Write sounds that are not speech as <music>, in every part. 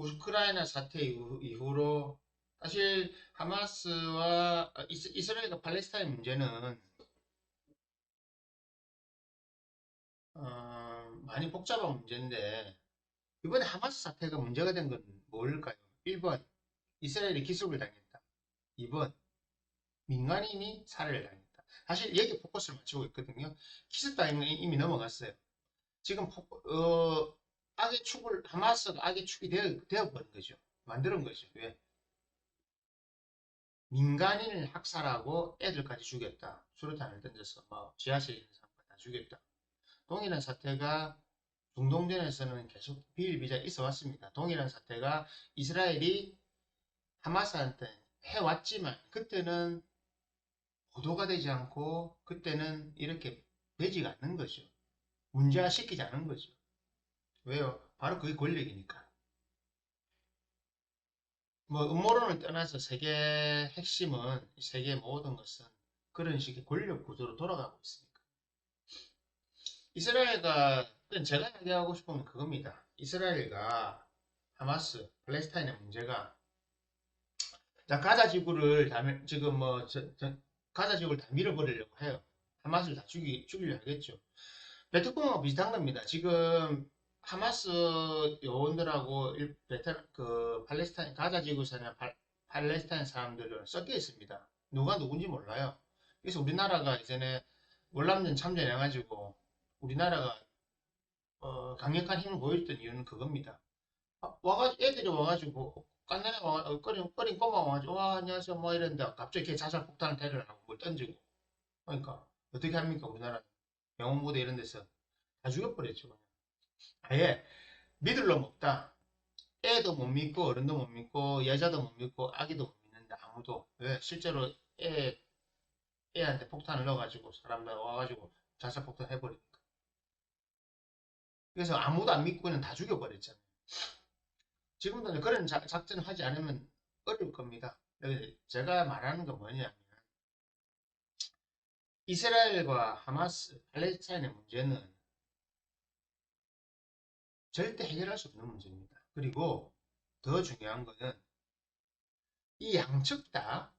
우크라이나 사태 이후, 이후로 사실 하마스와 아, 이스, 이스라엘과 팔레스타인 문제는 어, 많이 복잡한 문제인데 이번에 하마스 사태가 문제가 된 건 뭘까요? 1번 이스라엘이 기습을 당했다. 2번 민간인이 살해를 당했다. 사실 여기 포커스를 맞추고 있거든요. 기습 건 이미 넘어갔어요. 지금 포, 어, 악의 축을 하마스가 악의 축이 되어, 되어버린 거죠. 만드는 거죠. 왜? 민간인을 학살하고 애들까지 죽였다. 수류탄을 던져서 뭐 지하실에 있는 사람까지 다 죽였다. 동일한 사태가 중동전에서는 계속 비일비재 있어 왔습니다. 동일한 사태가 이스라엘이 하마스한테 해왔지만 그때는 보도가 되지 않고 그때는 이렇게 되지가 않는 거죠. 문제화시키지 않은 거죠. 왜요? 바로 그게 권력이니까. 뭐 음모론을 떠나서 세계 핵심은 세계 모든 것은 그런 식의 권력 구조로 돌아가고 있으니까. 이스라엘과 제가 이야기하고 싶은 건 그겁니다. 이스라엘과 하마스, 팔레스타인의 문제가 자 가자 지구를 다 밀- 지금 뭐 저- 저- 가자 지구를 다 밀어버리려고 해요. 하마스를 다 죽이 죽이려 하겠죠. 베트콩하고 비슷한 겁니다. 지금 하마스 요원들하고 일- 베트 그 팔레스타인 가자 지구 사는 팔- 팔레스타인 사람들은 섞여 있습니다. 누가 누군지 몰라요. 그래서 우리나라가 이전에 월남전 참전해가지고 우리나라가 어, 강력한 힘을 보였던 이유는 그겁니다. 아, 와가지고 애들이 와가지고 깐난에 와 어, 꺼린 꺼린 꼬마 와가지고 와 안녕하세요 뭐 이랬는데 갑자기 걔 자살 폭탄을 테러하고 뭘 던지고 그러니까 어떻게 합니까 우리나라 영웅부대 이런 데서 다 죽여버렸죠. 아예 믿을 놈 없다. 애도 못 믿고 어른도 못 믿고 여자도 못 믿고 아기도 못 믿는데 아무도 왜 실제로 애 애한테 폭탄을 넣어가지고 사람들 와가지고 자살 폭탄 해버리니까. 그래서 아무도 안 믿고 그냥 다 죽여버렸잖아요. 지금도 그런 자- 작전을 하지 않으면 어려울 겁니다. 제가 말하는 건 뭐냐면 이스라엘과 하마스, 팔레스타인의 문제는 절대 해결할 수 없는 문제입니다. 그리고 더 중요한 거는 이 양측 다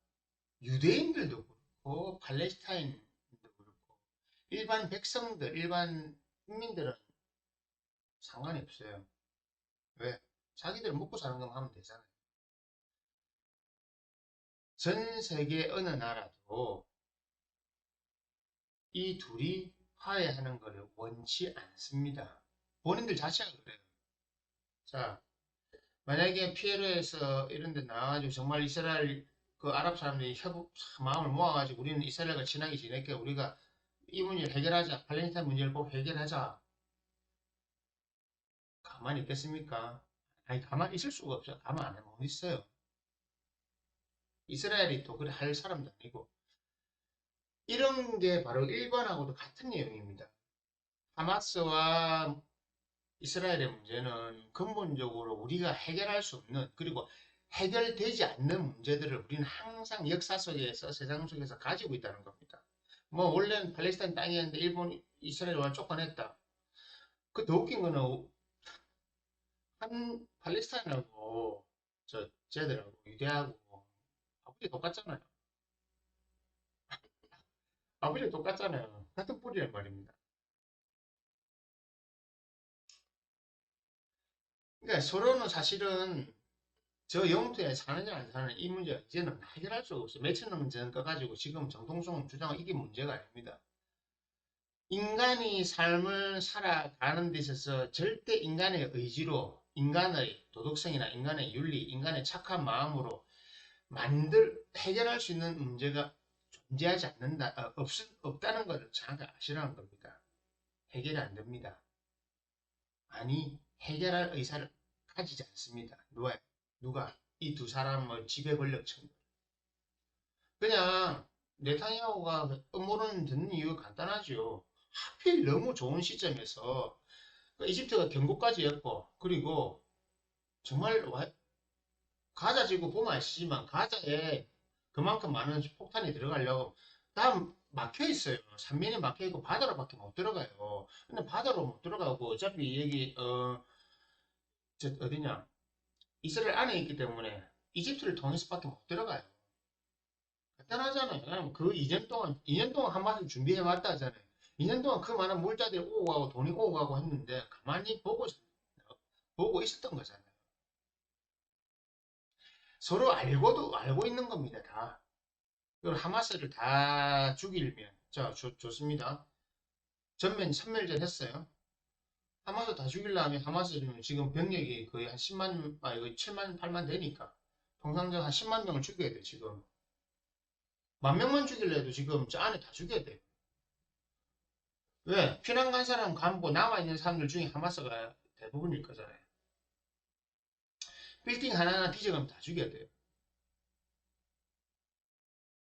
유대인들도 그렇고 팔레스타인도 그렇고 일반 백성들, 일반 국민들은 상관이 없어요. 왜? 자기들 먹고 사는 것만 하면 되잖아요. 전 세계 어느 나라도 이 둘이 화해하는 것을 원치 않습니다. 본인들 자체가 그래요. 자, 만약에 피에로에서 이런 데 나와가지고 정말 이스라엘 그 아랍 사람들이 협 마음을 모아가지고 우리는 이스라엘과 친하게 지낼게 우리가 이 문제를 해결하자. 팔레스타인 문제를 꼭 해결하자. 가만히 있겠습니까? 아니 가만히 있을 수가 없죠. 가만 안 하면 어디 있어요. 이스라엘이 또 그래 할 사람도 아니고 이런 게 바로 일본하고도 같은 내용입니다. 하마스와 이스라엘의 문제는 근본적으로 우리가 해결할 수 없는 그리고 해결되지 않는 문제들을 우리는 항상 역사 속에서 세상 속에서 가지고 있다는 겁니다. 뭐 원래는 팔레스타인 땅이었는데 일본 이스라엘과 쫓아냈다. 그 더 웃긴 거는 한 팔레스타인하고 저 쟤들하고 유대하고 아버지 똑같잖아요. <laughs> 아버지 똑같잖아요. 같은 뿌리란 말입니다. 그러니까 서로는 사실은 저 영토에 사느냐 안 사느냐 이 문제가 이제는 해결할 수가 없어요. 몇천 년전 꺼가지고 지금 정통성 주장은 이게 문제가 아닙니다. 인간이 삶을 살아가는 데 있어서 절대 인간의 의지로 인간의 도덕성이나 인간의 윤리, 인간의 착한 마음으로 만들 해결할 수 있는 문제가 존재하지 않는다, 어, 없, 없다는 것을 정확히 아시라는 겁니다. 해결이 안 됩니다. 아니, 해결할 의사를 가지지 않습니다. 누가, 누가? 이 두 사람을 지배 권력층. 그냥, 네타냐후가 음모론 듣는 이유가 간단하죠. 하필 너무 좋은 시점에서, 그 이집트가 경고까지 였고, 그리고, 정말, 와, 가자 지구 보면 아시지만, 가자에 그만큼 많은 폭탄이 들어가려고 다 막혀 있어요. 삼면이 막혀 있고 바다로밖에 못 들어가요. 근데 바다로 못 들어가고 어차피 여기 어저 어디냐 이스라엘 안에 있기 때문에 이집트를 통해서밖에 못 들어가요. 간단하잖아요. 그 2년 동안, 2년 동안 하마스 준비해 왔다 하잖아요. 2년 동안 그 많은 물자들이 오고 가고 돈이 오고 가고 했는데 가만히 보고, 보고 있었던 거잖아요. 서로 알고도 알고 있는 겁니다. 다. 이걸 하마스를 다 죽이면 자 좋, 좋습니다. 전면 선멸전 했어요. 하마스 다 죽이려면 하마스는 지금 병력이 거의 한 10만, 아, 이거 7만, 8만 되니까. 통상적 한 10만 명을 죽여야 돼, 지금. 만 명만 죽이려도 지금 저 안에 다 죽여야 돼. 왜? 피난 간 사람 간고 남아있는 사람들 중에 하마스가 대부분일 거잖아요. 빌딩 하나하나 뒤져가면 다 죽여야 돼요.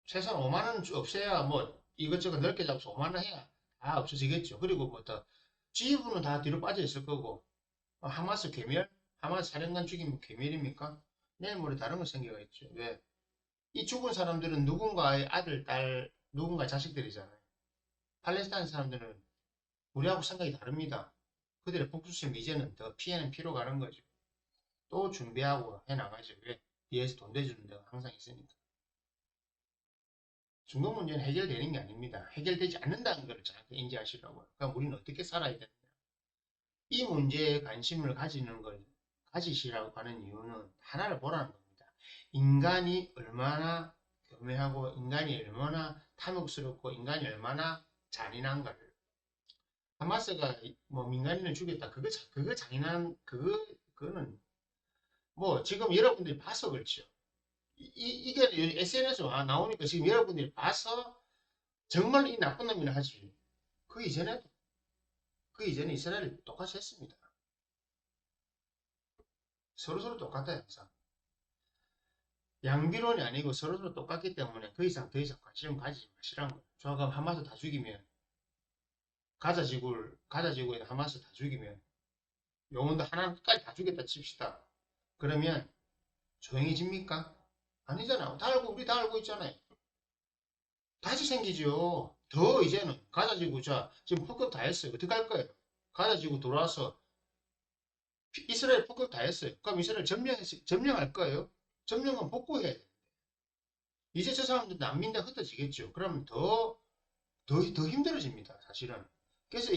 최소한 5만원 없애야 뭐 이것저것 넓게 잡아서 5만원 해야 다 없어지겠죠. 그리고 뭐더 지휘부는 다 뒤로 빠져 있을 거고 어, 하마스 괴멸? 하마스 사령관 죽이면 괴멸입니까? 내일 모레 다른 거 생겨가있죠. 왜? 이 죽은 사람들은 누군가의 아들, 딸, 누군가의 자식들이잖아요. 팔레스타인 사람들은 우리하고 생각이 다릅니다. 그들의 복수심 이제는 더 피해는 피로 가는 거죠. 또 준비하고 해나가죠. 왜? 뒤에서 돈 대주는 데가 항상 있으니까. 중동 문제는 해결되는 게 아닙니다. 해결되지 않는다는 걸 정확히 인지하시라고요. 그럼 우리는 어떻게 살아야 되느냐. 이 문제에 관심을 가지는 걸 가지시라고 하는 이유는 하나를 보라는 겁니다. 인간이 얼마나 교묘하고 인간이 얼마나 탐욕스럽고 인간이 얼마나 잔인한가를 하마스가 뭐 민간인을 죽였다 그거 그거 잔인한 그거 그거는 뭐 지금 여러분들이 봐서 그렇죠. 이, 게 SNS에 나오니까 지금 여러분들이 봐서 정말 이 나쁜 놈이나 하지. 그 이전에도, 그 이전에 이스라엘이 똑같이 했습니다. 서로서로 똑같아요, 항상. 양비론이 아니고 서로서로 똑같기 때문에 그 이상 더 이상 관심을 가지지 마시라는 거예요. 조금 하마스 다 죽이면, 가자 지구를, 가자 지구에 하마스 다 죽이면, 영혼도 하나까지 다 죽였다 칩시다. 그러면 조용해집니까? 아니잖아요. 다 알고, 우리 다 알고 있잖아요. 다시 생기죠. 더 이제는 가자지구 자 지금 폭격 다 했어요. 어떻게 할 거예요? 가자지구 돌아와서 이스라엘 폭격 다 했어요. 그럼 이스라엘 점령 점령할 거예요? 점령은 복구해야 돼. 이제 저 사람들 난민대 흩어지겠죠. 그러면 더, 더, 더 힘들어집니다. 사실은. 그래서,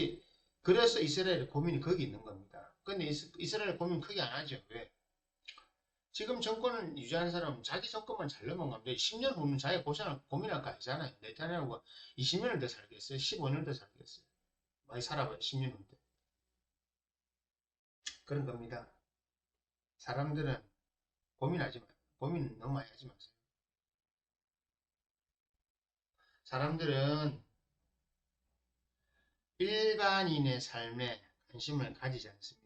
그래서 이스라엘의 고민이 거기 있는 겁니다. 근데 이스라엘 고민 크게 안 하죠. 왜? 지금 정권을 유지하는 사람은 자기 정권만 잘 넘어가면 10년 후는 자기 고생을 고민할 거 아니잖아요. 네타냐후가 20년을 더 살겠어요. 15년을 더 살겠어요. 많이 살아봐요. 10년 후인데. 그런 겁니다. 사람들은 고민하지 마요. 고민 너무 많이 하지 마세요. 사람들은 일반인의 삶에 관심을 가지지 않습니다.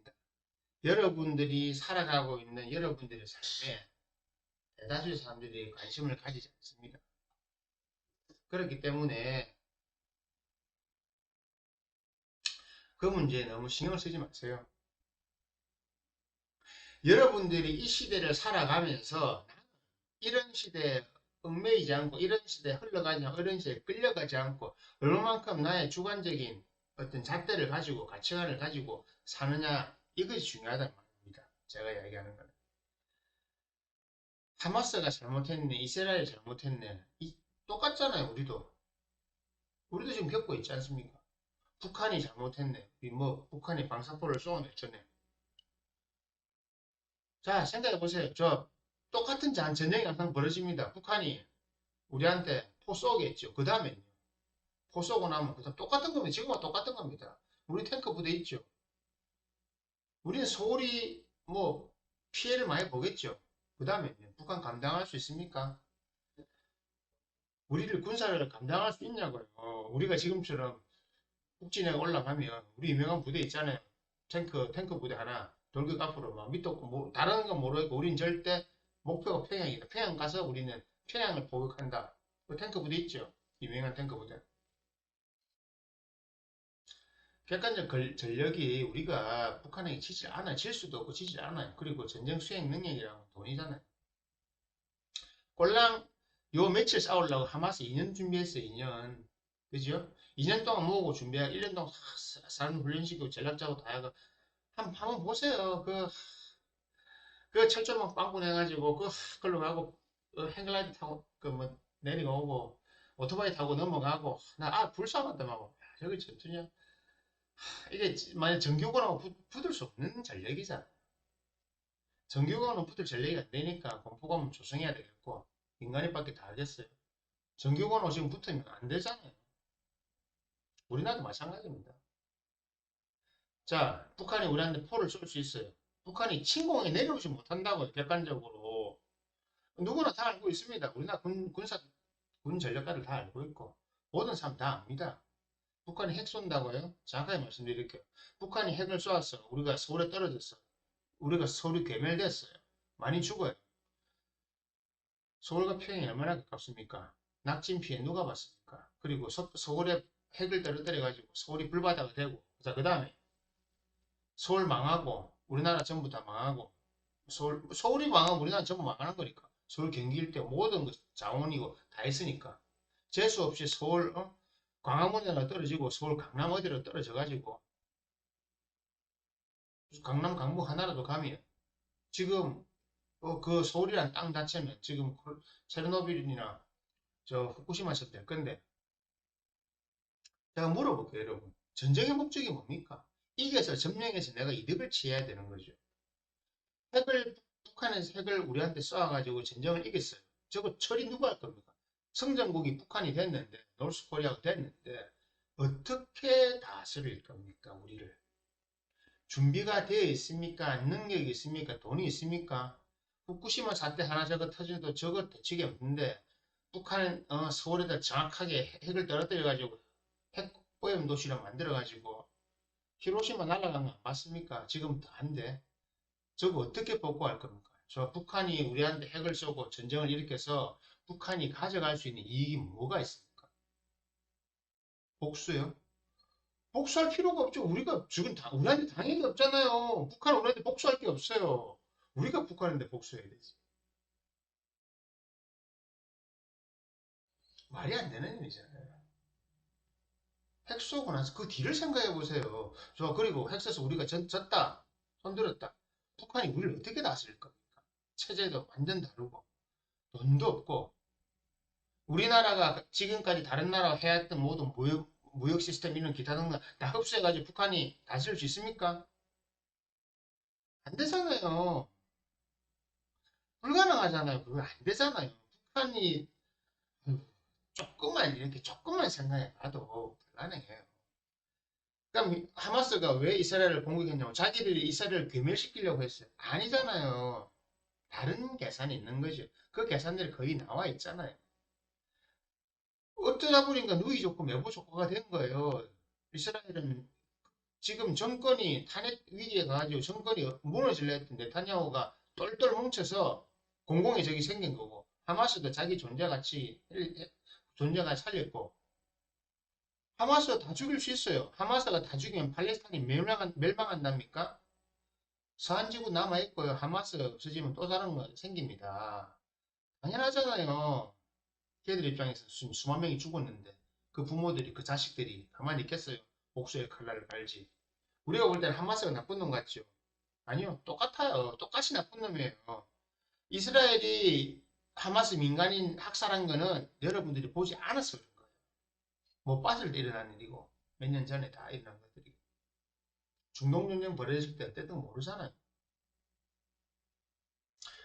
여러분들이 살아가고 있는 여러분들의 삶에 대다수의 사람들이 관심을 가지지 않습니다. 그렇기 때문에 그 문제에 너무 신경 쓰지 마세요. 여러분들이 이 시대를 살아가면서 이런 시대에 얽매이지 않고 이런 시대에 흘러가지 않고 이런 시대에 끌려가지 않고 얼마만큼 나의 주관적인 어떤 잣대를 가지고 가치관을 가지고 사느냐 이것이 중요하다는 말입니다. 제가 이야기하는 거는. 하마스가 잘못했네, 이스라엘이 잘못했네. 이, 똑같잖아요, 우리도. 우리도 지금 겪고 있지 않습니까? 북한이 잘못했네. 뭐, 북한이 방사포를 쏘아냈잖아요. 자, 생각해 보세요. 저, 똑같은 전쟁이 항상 벌어집니다. 북한이 우리한테 포 쏘겠죠. 그 다음에는요. 포 쏘고 나면, 그 다음 똑같은 겁니다. 지금과 똑같은 겁니다. 우리 탱크 부대 있죠. 우리는 서울이 뭐 피해를 많이 보겠죠. 그 다음에 북한 감당할 수 있습니까? 우리를 군사를 감당할 수 있냐고요. 우리가 지금처럼 북진에 올라가면 우리 유명한 부대 있잖아요. 탱크 탱크 부대 하나 돌격 앞으로 막 밑도 뭐 다른 건 모르겠고 우리는 절대 목표가 평양이다. 평양 가서 우리는 평양을 보격한다. 그 탱크 부대 있죠. 유명한 탱크 부대. 객관적 전력이 우리가 북한에게 지지 않아요. 질 수도 없고 지지 않아요. 그리고 전쟁 수행 능력이랑 돈이잖아요. 꼴랑 요 며칠 싸우려고 하마스 2년 준비했어요. 2년. 그죠? 2년 동안 모으고 준비하고 1년 동안 사람 훈련시키고 전략 짜고 다 하고 한, 한번 보세요. 그 그 철조망 빵꾸 내가지고 그 걸로 가고 어, 행글라이드 타고 그 뭐 내려오고 오토바이 타고 넘어가고 나 아 불쌍하더라고 저기 전투냐 하, 이게 만약 정규군하고 붙- 붙을 수 없는 전력이잖아. 정규군은 붙을 전력이 안 되니까 공포감은 조성해야 되겠고 인간이 밖에 다 알겠어요. 정규군하고 지금 붙으면 안 되잖아요. 우리나라도 마찬가지입니다. 자 북한이 우리한테 포를 쏠 수 있어요. 북한이 침공에 내려오지 못한다고요 객관적으로. 누구나 다 알고 있습니다. 우리나라 군, 군사 군 전력가를 다 알고 있고 모든 사람 다 압니다. 북한이 핵 쏜다고요? 정확하게 말씀드릴게요. 북한이 핵을 쏘았어. 우리가 서울에 떨어졌어. 우리가 서울이 괴멸됐어요. 많이 죽어요. 서울과 평양이 얼마나 가깝습니까? 낙진 피해 누가 봤습니까? 그리고 서, 서울에 핵을 떨어뜨려 가지고 서울이 불바다가 되고 자 그 다음에 서울 망하고 우리나라 전부 다 망하고 서울, 서울이 망하고 우리나라 전부 망하는 거니까 서울 경기 일대 모든 것 자원이고 다 있으니까 재수 없이 서울 어? 광화문에나 떨어지고 서울 강남 어디로 떨어져 가지고 강남 강북 하나라도 가면 지금 어, 그 서울이란 땅 자체는 지금 그 체르노빌이나 저 후쿠시마처럼 될 건데 제가 물어볼게요 여러분 전쟁의 목적이 뭡니까? 이겨서 점령해서 내가 이득을 취해야 되는 거죠 핵을 북한에서 핵을 우리한테 쏘아가지고 전쟁을 이겼어요 저거 처리 누가 할 겁니까? 성장국이 북한이 됐는데 노스코리아가 됐는데 어떻게 다스릴 겁니까 우리를? 준비가 되어 있습니까? 능력이 있습니까? 돈이 있습니까? 후쿠시마 사태 하나 저거 터져도 저거 대책이 없는데 북한은 어, 서울에다 정확하게 핵을 떨어뜨려 가지고 핵 오염 도시를 만들어 가지고 히로시마 날아간 거안 봤습니까? 지금 다한데 저거 어떻게 복구할 겁니까? 저 북한이 우리한테 핵을 쏘고 전쟁을 일으켜서 북한이 가져갈 수 있는 이익이 뭐가 있습니까? 복수요? 복수할 필요가 없죠. 우리가 지금 다, 우리한테 당연히 없잖아요. 북한은 우리한테 복수할 게 없어요. 우리가 북한인데 복수해야 되지. 말이 안 되는 일이잖아요. 핵 쏘고 나서 그 뒤를 생각해 보세요. 저 그리고 핵 쏘서 우리가 전, 졌다. 손들었다. 북한이 우리를 어떻게 다스릴 겁니까? 체제도 완전 다르고 돈도 없고 우리나라가 지금까지 다른 나라가 해왔던 모든 무역, 무역 시스템 이런 기타 등등 다 흡수해가지고 북한이 다스릴 수 있습니까? 안 되잖아요. 불가능하잖아요. 그거 안 되잖아요. 북한이 조금만 이렇게 조금만 생각해봐도 불가능해요. 그럼 하마스가 왜 이스라엘을 공격했냐고 자기들이 이스라엘을 괴멸시키려고 했어요. 아니잖아요. 다른 계산이 있는 거죠. 그 계산들이 거의 나와 있잖아요. 어쩌다 보니까 누이 좋고 매부 좋고가 된 거예요. 이스라엘은 지금 정권이 탄핵 위기에 가가지고 정권이 무너질려 했던 네타냐후가 똘똘 뭉쳐서 공공의 적이 생긴 거고 하마스도 자기 존재 가치 존재가 살렸고 하마스가 다 죽일 수 있어요. 하마스가 다 죽이면 팔레스타인이 멸망한, 멸망한답니까? 서한지구 남아있고요. 하마스 없어지면 또 다른 거 생깁니다. 당연하잖아요. 걔들 입장에서 수, 수만 명이 죽었는데 그 부모들이 그 자식들이 가만히 있겠어요. 복수의 칼날을 갈지. 우리가 볼 때는 하마스가 나쁜 놈 같죠. 아니요. 똑같아요. 똑같이 나쁜 놈이에요. 이스라엘이 하마스 민간인 학살한 거는 여러분들이 보지 않았을 거예요. 못 봤을 때 일어난 일이고 몇 년 전에 다 일어난 것들이 중동 전쟁 벌어졌을 때 어땠든 모르잖아요.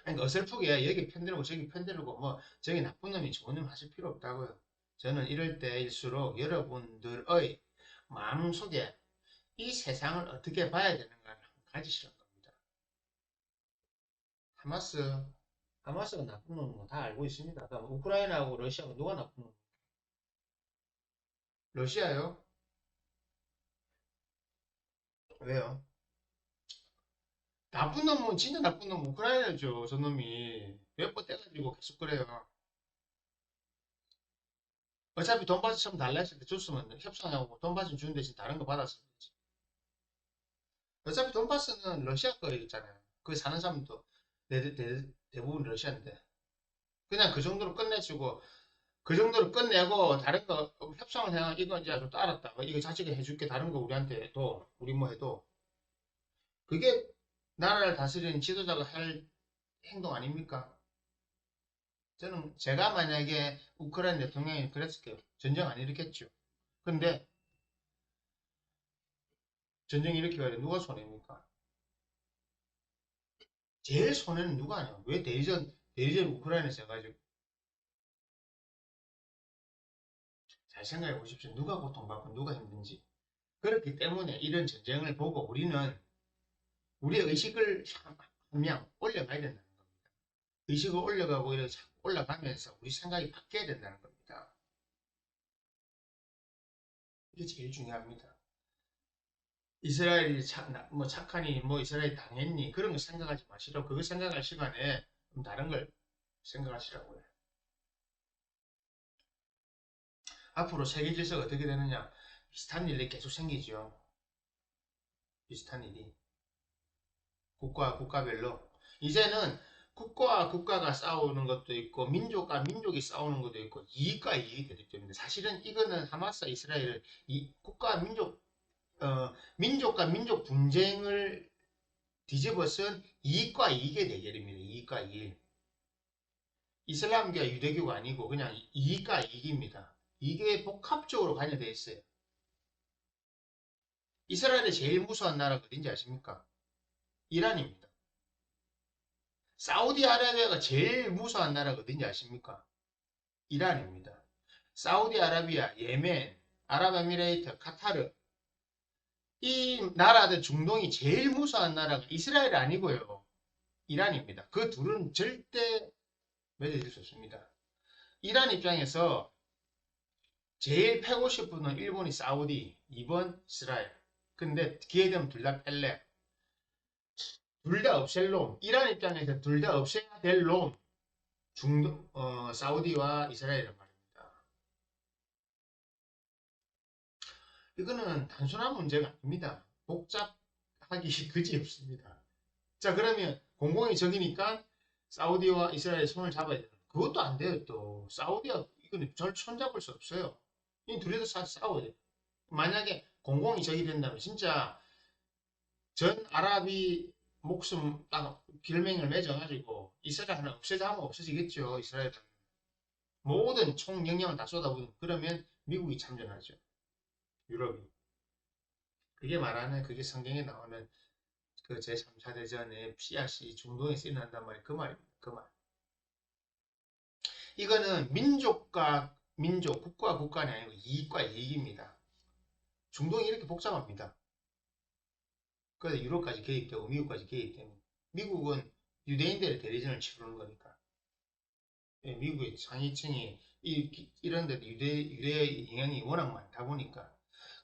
그러니까 어설프게 여기 편들고 저기 편들고 뭐 저기 나쁜 놈이 좋은 놈 하실 필요 없다고요. 저는 이럴 때일수록 여러분들의 마음속에 이 세상을 어떻게 봐야 되는가를 가지시는 겁니다. 하마스, 하마스가 나쁜 놈은 다 알고 있습니다. 그럼 우크라이나하고 러시아가 누가 나쁜 놈? 러시아요? 왜요? 나쁜 놈은 진짜 나쁜 놈은 우크라이나죠. 저 놈이 몇 번 떼가지고 계속 그래요. 어차피 돈바스 처음 달라 했을 때 줬으면 협상하고 돈바스 주는 대신 다른 거 받았으면 되지. 어차피 돈바스는 러시아 거였잖아요. 거기 사는 사람도 대, 대, 대부분 러시아인데 그냥 그 정도로 끝내주고 그 정도로 끝내고 다른 거 협상을 해야 이거 이제 좀 따랐다. 이거 자치가 해줄게 다른 거 우리한테 해도 우리 뭐 해도 그게 나라를 다스리는 지도자가 할 행동 아닙니까? 저는 제가 만약에 우크라이나 대통령이 그랬을게요. 전쟁 안 일으켰죠. 근데 전쟁 일으켜야 누가 손해입니까? 제일 손해는 누가 하냐? 왜 대전 대전 우크라이나에서 해가지고 잘 생각해 보십시오. 누가 고통받고 누가 힘든지. 그렇기 때문에 이런 전쟁을 보고 우리는 우리의 의식을 한명 올려가야 된다는 겁니다. 의식을 올려가고 이렇게 올라가면서 우리 생각이 바뀌어야 된다는 겁니다. 이게 제일 중요합니다. 이스라엘이 착, 뭐 착하니 뭐 이스라엘이 당했니 그런 거 생각하지 마시라고 그거 생각할 시간에 좀 다른 걸 생각하시라고요. 앞으로 세계 질서가 어떻게 되느냐 비슷한 일이 계속 생기죠. 비슷한 일이 국가와 국가별로 이제는 국가와 국가가 싸우는 것도 있고 민족과 민족이 싸우는 것도 있고 이익과 이익이 되기 때문에 사실은 이거는 하마스 이스라엘 이 국가 민족 어, 민족과 민족 분쟁을 뒤집어쓴 이익과 이익의 대결입니다. 이익과 이익. 이슬람교와 유대교가 아니고 그냥 이익과 이익입니다. 이게 복합적으로 관여되어 있어요. 이스라엘의 제일 무서운 나라가 어딘지 아십니까? 이란입니다. 사우디아라비아가 제일 무서운 나라가 어딘지 아십니까? 이란입니다. 사우디아라비아, 예멘, 아랍에미레이트, 카타르 이 나라들 중동이 제일 무서운 나라가 이스라엘이 아니고요. 이란입니다. 그 둘은 절대 맺어질 수 없습니다. 이란 입장에서 제일 패고 싶은 건 일본이 사우디, 2번 이스라엘. 근데 기회 되면 둘 다 뺄래. 둘 다 없앨 놈. 이란 입장에서 둘 다 없애야 될 놈. 중동, 어, 사우디와 이스라엘이란 말입니다. 이거는 단순한 문제가 아닙니다. 복잡하기 그지 없습니다. 자, 그러면 공공이 적이니까 사우디와 이스라엘 손을 잡아야 돼요. 그것도 안 돼요, 또. 사우디와 이거는 절 손잡을 수 없어요. 이 둘이서 싸, 싸워야 돼요. 만약에 공공이 적이 된다면 진짜 전 아랍이 목숨 딱 빌맹을 맺어가지고 이스라엘 하나 없애자 하면 없어지겠죠. 이스라엘은. 모든 총 영향을 다 쏟아부은 그러면 미국이 참전하죠. 유럽이. 그게 말하는 그게 성경에 나오는 그 제3차 대전의 씨앗이 중동에 쓰인다는 말이 그 말입니다. 그 말. 이거는 민족과 민족, 국가와 국가는 아니고 이익과 이익입니다. 중동이 이렇게 복잡합니다. 그래서 유럽까지 개입되고 미국까지 개입되는 미국은 유대인들의 대리전을 치르는 거니까 예, 미국의 상위층이 이, 이런 데도 유대, 유대의 영향이 워낙 많다 보니까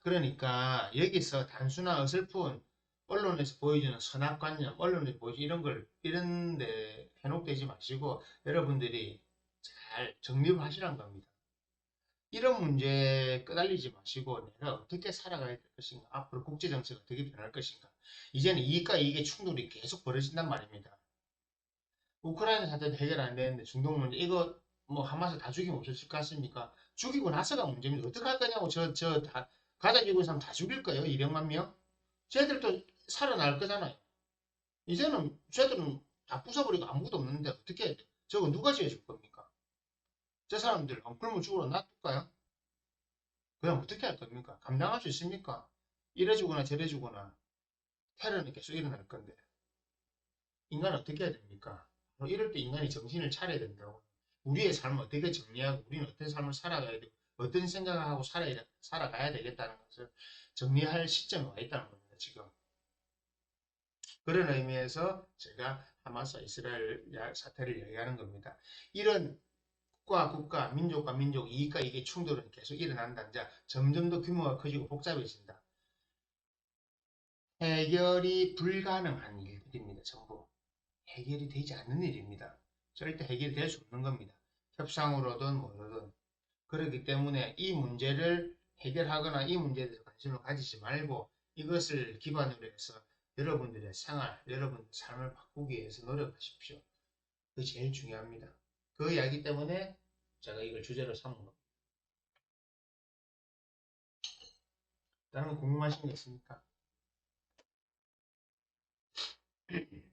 그러니까 여기서 단순한 어설픈 언론에서 보여주는 선악관념, 언론에서 보여주는 이런 걸 이런 데 현혹되지 마시고 여러분들이 잘 정립을 하시란 겁니다. 이런 문제에 끄달리지 마시고 내가 어떻게 살아가야 될 것인가 앞으로 국제 정세가 어떻게 변할 것인가 이제는 이익과 이익의 충돌이 계속 벌어진단 말입니다. 우크라이나 사태도 해결 안 되는데 중동 문제 이거 뭐 하마스 다 죽이면 없어질 것 같습니까? 죽이고 나서가 문제입니다. 어떻게 할 거냐고 저 저 다 가자 지구 사람 다 죽일 거예요. 200만 명? 쟤들도 살아날 거잖아요. 이제는 쟤들은 다 부숴버리고 아무것도 없는데 어떻게 저거 누가 지어줄 겁니까? 저 사람들 안 굶어 죽으러 놔둘까요? 그럼 어떻게 할 겁니까? 감당할 수 있습니까? 이래 주거나 저래 주거나 테러는 계속 일어날 건데 인간은 어떻게 해야 됩니까? 뭐 이럴 때 인간이 정신을 차려야 된다고 우리의 삶을 어떻게 정리하고 우리는 어떤 삶을 살아가야 되고 어떤 생각을 하고 살아야, 살아가야 되겠다는 것을 정리할 시점에 와 있다는 겁니다. 지금 그런 의미에서 제가 하마스 이스라엘 사태를 얘기하는 겁니다. 이런 국가, 국가, 민족과 민족, 이익과 이익의 충돌은 계속 일어난다. 이제 점점 더 규모가 커지고 복잡해진다. 해결이 불가능한 일들입니다. 전부. 해결이 되지 않는 일입니다. 절대 해결이 될 수 없는 겁니다. 협상으로든 뭐로든. 그렇기 때문에 이 문제를 해결하거나 이 문제에 대해서 관심을 가지지 말고 이것을 기반으로 해서 여러분들의 생활, 여러분의 삶을 바꾸기 위해서 노력하십시오. 그게 제일 중요합니다. 그 이야기 때문에 제가 이걸 주제로 삼은 겁니다. 다른 거 궁금하신 거 있습니까? <clears throat>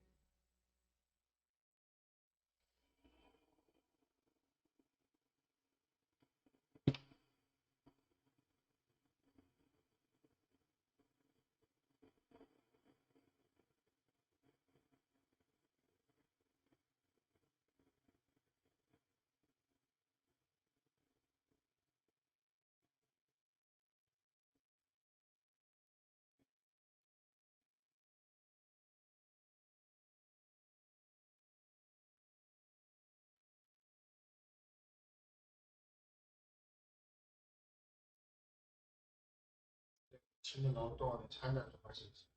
질문 나올 동안에 차 한잔 좀 마시겠습니다.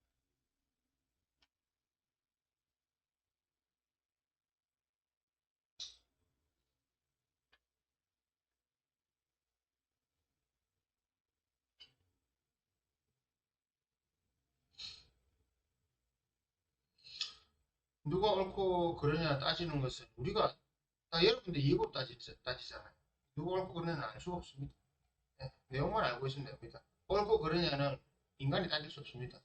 누가 옳고 그러냐 따지는 것은 우리가 다 여러분들 이해법 따지, 따지잖아요. 누가 옳고 그러냐는 알 수가 없습니다. 예, 내용만 알고 있으면 됩니다. 옳고 그러냐는 인간이 따질 수 없습니다.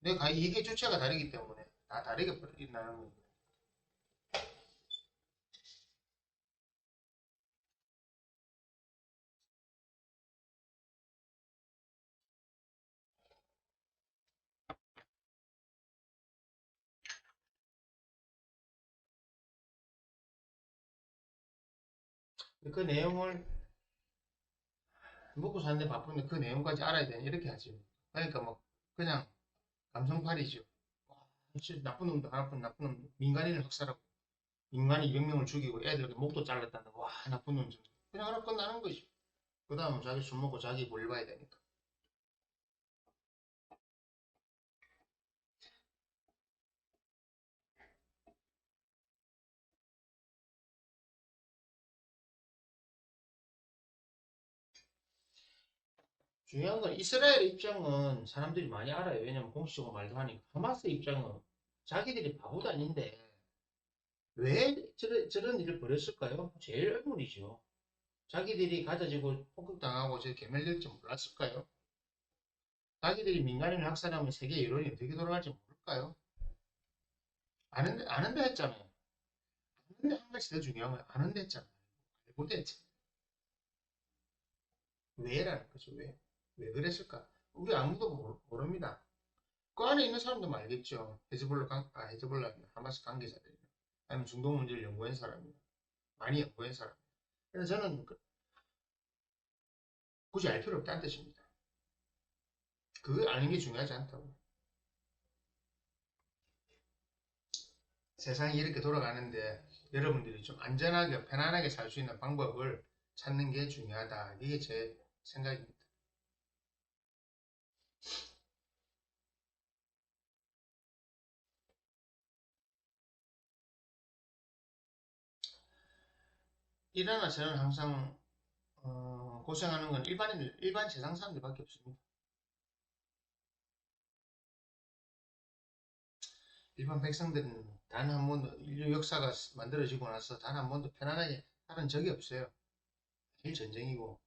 내가 이게 주체가 다르기 때문에 다 다르게 일어나는 겁니다. 그 내용을 먹고 사는데 바쁜데 그 내용까지 알아야 되냐? 이렇게 하지. 그러니까 뭐 그냥 감성팔이죠. 와, 나쁜 놈도 나쁜 나쁜 놈. 민간인을 학살하고 인간이 200명을 죽이고 애들 목도 잘랐다는 거. 와 나쁜 놈. 좀. 그냥 하나 끝나는 거지. 그 다음은 자기 술 먹고 자기 볼 봐야 되니까 중요한 건 이스라엘의 입장은 사람들이 많이 알아요. 왜냐면 공식적으로 말도 하니까. 하마스 입장은 자기들이 바보도 아닌데 왜 저런, 저런 일을 벌였을까요? 제일 의문이죠. 자기들이 가져지고 폭격당하고 저 개멸될 줄 몰랐을까요? 자기들이 민간인을 학살하면 세계 여론이 어떻게 돌아갈지 모를까요? 아는데, 아는데 했잖아요. 아는데 한 가지 더 중요한 건 아는데 했잖아요. 알고도 했잖아요. 왜라는 거죠, 왜? 왜 그랬을까? 우리 아무도 모릅니다. 그 안에 있는 사람도 알겠죠. 헤즈볼라, 관- 아, 헤즈볼라, 하마스 관계자들이. 아니면 중동 문제를 연구한 사람이나 많이 연구한 사람. 그래서 저는 그- 굳이 알 필요 없다는 뜻입니다. 그걸 아는 게 중요하지 않다고. 세상이 이렇게 돌아가는데 여러분들이 좀 안전하게 편안하게 살 수 있는 방법을 찾는 게 중요하다. 이게 제 생각입니다. 일어나 저는 항상 어, 고생하는 건 일반인 일반 세상 사람들밖에 없습니다. 일반 백성들은 단 한 번도 인류 역사가 만들어지고 나서 단 한 번도 편안하게 살은 적이 없어요. 일 전쟁이고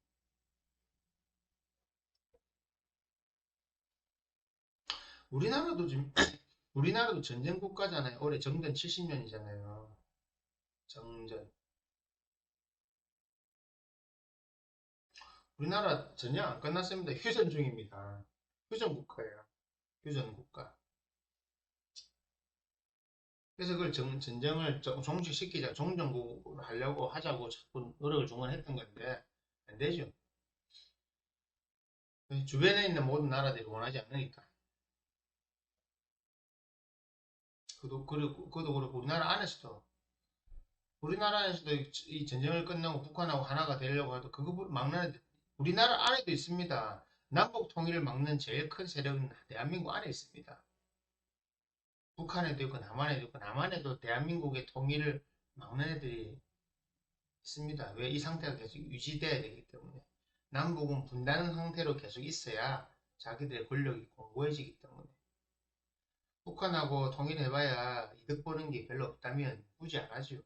우리나라도 지금 <clears throat> 우리나라도 전쟁 국가잖아요. 올해 정전 70년이잖아요. 정전. 우리나라 전쟁 안 끝났습니다. 휴전 중입니다. 휴전 국가예요. 휴전 국가. 그래서 그걸 정- 전쟁을 정- 종식시키자, 종전국으로 하려고 하자고 자꾸 노력을 중원했던 건데, 안 되죠. 주변에 있는 모든 나라들이 원하지 않으니까. 그도, 그리고, 그도 그렇고, 우리나라 안에서도, 우리나라 안에서도 이- 이 전쟁을 끝내고 북한하고 하나가 되려고 해도 그거 막는 우리나라 안에도 있습니다. 남북 통일을 막는 제일 큰 세력은 대한민국 안에 있습니다. 북한에도 있고 남한에도 있고 남한에도 대한민국의 통일을 막는 애들이 있습니다. 왜 이 상태가 계속 유지돼야 되기 때문에 남북은 분단 상태로 계속 있어야 자기들의 권력이 공고해지기 때문에 북한하고 통일해봐야 이득 보는 게 별로 없다면 굳이 안 하죠.